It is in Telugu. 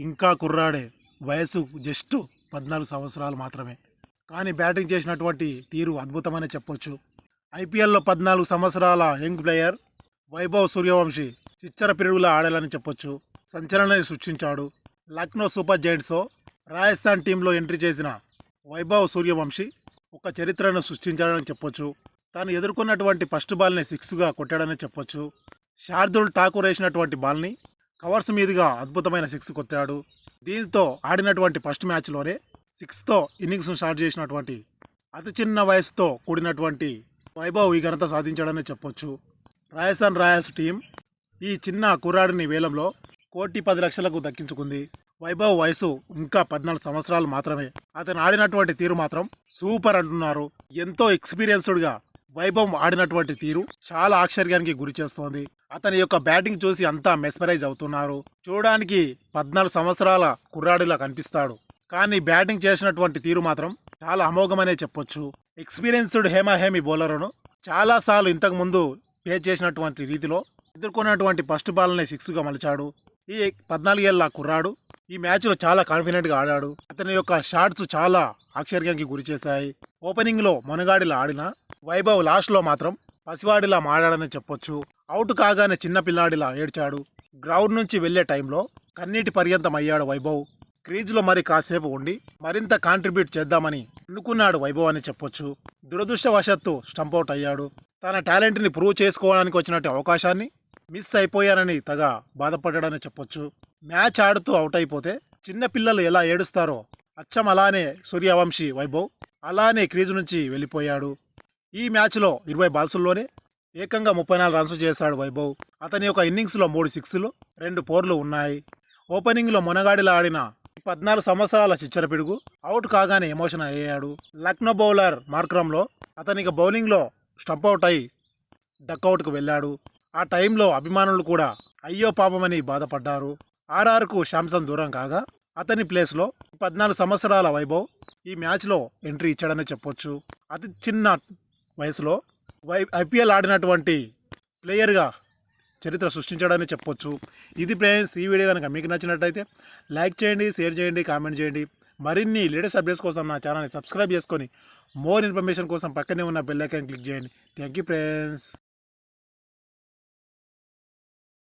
ఇంకా కుర్రాడే వయసు జస్ట్ పద్నాలుగు సంవత్సరాలు మాత్రమే. కానీ బ్యాటింగ్ చేసినటువంటి తీరు అద్భుతమని చెప్పొచ్చు. ఐపీఎల్లో పద్నాలుగు సంవత్సరాల యంగ్ ప్లేయర్ వైభవ్ సూర్యవంశి చిచ్చర పిరుగులా ఆడాలని చెప్పొచ్చు. సంచలనాన్ని సృష్టించాడు. లక్నో సూపర్ జైంట్స్తో రాజస్థాన్ టీంలో ఎంట్రీ చేసిన వైభవ్ సూర్యవంశి ఒక చరిత్రను సృష్టించాడని చెప్పొచ్చు. తాను ఎదుర్కొన్నటువంటి ఫస్ట్ బాల్ని సిక్స్గా కొట్టాడని చెప్పొచ్చు. శార్దుల్ ఠాకూర్ వేసినటువంటి బాల్ని కవర్స్ మీదుగా అద్భుతమైన సిక్స్ కొట్టాడు. దీంతో ఆడినటువంటి ఫస్ట్ మ్యాచ్లోనే సిక్స్తో ఇన్నింగ్స్ను స్టార్ట్ చేసినటువంటి అతి చిన్న వయసుతో కూడినటువంటి వైభవ్ ఈ ఘనత సాధించాడని చెప్పొచ్చు. రాజస్థాన్ రాయల్స్ టీం ఈ చిన్న కుర్రాడిని వేలంలో కోటి పది లక్షలకు దక్కించుకుంది. వైభవ్ వయసు ఇంకా పద్నాలుగు సంవత్సరాలు మాత్రమే. అతను ఆడినటువంటి తీరు మాత్రం సూపర్ అంటున్నారు. ఎంతో ఎక్స్పీరియన్స్డ్గా వైభవ్ ఆడినటువంటి తీరు చాలా ఆశ్చర్యానికి గురి చేస్తోంది. అతని యొక్క బ్యాటింగ్ చూసి అంతా మెస్మరైజ్ అవుతున్నారు. చూడడానికి పద్నాలుగు సంవత్సరాల కుర్రాడిలా కనిపిస్తాడు. కానీ బ్యాటింగ్ చేసినటువంటి తీరు మాత్రం చాలా అమోఘమనే చెప్పొచ్చు. ఎక్స్పీరియన్స్డ్ హేమహేమి బౌలర్ను చాలాసార్లు ఇంతకు ముందు పే చేసినటువంటి రీతిలో ఎదుర్కొన్నటువంటి ఫస్ట్ బాల్ని సిక్స్గా మలిచాడు. ఈ పద్నాలుగేళ్ళ కుర్రాడు ఈ మ్యాచ్లో చాలా కాన్ఫిడెంట్గా ఆడాడు. అతని యొక్క షాట్స్ చాలా ఆశ్చర్యానికి గురి చేశాయి ఓపెనింగ్లో మొనగాడిలా ఆడిన వైభవ్ లాస్ట్లో మాత్రం పసివాడిలా మాడాడని చెప్పొచ్చు. అవుట్ కాగానే చిన్న పిల్లాడిలా ఏడ్చాడు. గ్రౌండ్ నుంచి వెళ్ళే టైంలో కన్నీటి పర్యంతం అయ్యాడు వైభవ్. క్రీజ్లో మరి కాసేపు ఉండి మరింత కాంట్రిబ్యూట్ చేద్దామని అనుకున్నాడు వైభవ్ అని చెప్పొచ్చు. దురదృష్టవశాత్తు స్టంపౌట్ అయ్యాడు. తన టాలెంట్ని ప్రూవ్ చేసుకోవడానికి వచ్చినట్టు అవకాశాన్ని మిస్ అయిపోయానని తగ బాధపడ్డాడని చెప్పొచ్చు. మ్యాచ్ ఆడుతూ అవుట్ అయిపోతే చిన్నపిల్లలు ఎలా ఏడుస్తారో అచ్చం అలానే సూర్యవంశీ వైభవ్ అలానే క్రీజు నుంచి వెళ్ళిపోయాడు. ఈ మ్యాచ్లో ఇరవై బాల్సుల్లోనే ఏకంగా ముప్పై నాలుగు రన్స్ చేశాడు వైభవ్. అతని యొక్క ఇన్నింగ్స్లో మూడు సిక్స్లు రెండు ఫోర్లు ఉన్నాయి. ఓపెనింగ్లో మొనగాడిలా ఆడిన పద్నాలుగు సంవత్సరాల చిచ్చర పిడుగు అవుట్ కాగానే ఎమోషన్ అయ్యాడు. లక్నో బౌలర్ మార్క్రంలో అతనికి బౌలింగ్లో స్టంప్ అవుట్ అయి డక్అవుట్కు వెళ్ళాడు. ఆ టైంలో అభిమానులు కూడా అయ్యో పాపమని బాధపడ్డారు. ఆర్ఆర్కు శాంసన్ దూరం కాగా అతని ప్లేస్లో పద్నాలుగు సంవత్సరాల వైభవ్ ఈ మ్యాచ్లో ఎంట్రీ ఇచ్చాడని చెప్పొచ్చు. అతి చిన్న వయసులో వై ఐపీఎల్ ఆడినటువంటి ప్లేయర్గా చరిత్ర సృష్టించాడని చెప్పొచ్చు. ఇది ఫ్రెండ్స్ ఈ వీడియో కనుక మీకు నచ్చినట్టయితే లైక్ చేయండి షేర్ చేయండి కామెంట్ చేయండి. మరిన్ని లేటెస్ట్ అప్డేట్స్ కోసం నా ఛానల్ని సబ్స్క్రైబ్ చేసుకొని మోర్ ఇన్ఫర్మేషన్ కోసం పక్కనే ఉన్న బెల్ ఐకాన్ క్లిక్ చేయండి. Thank you friends.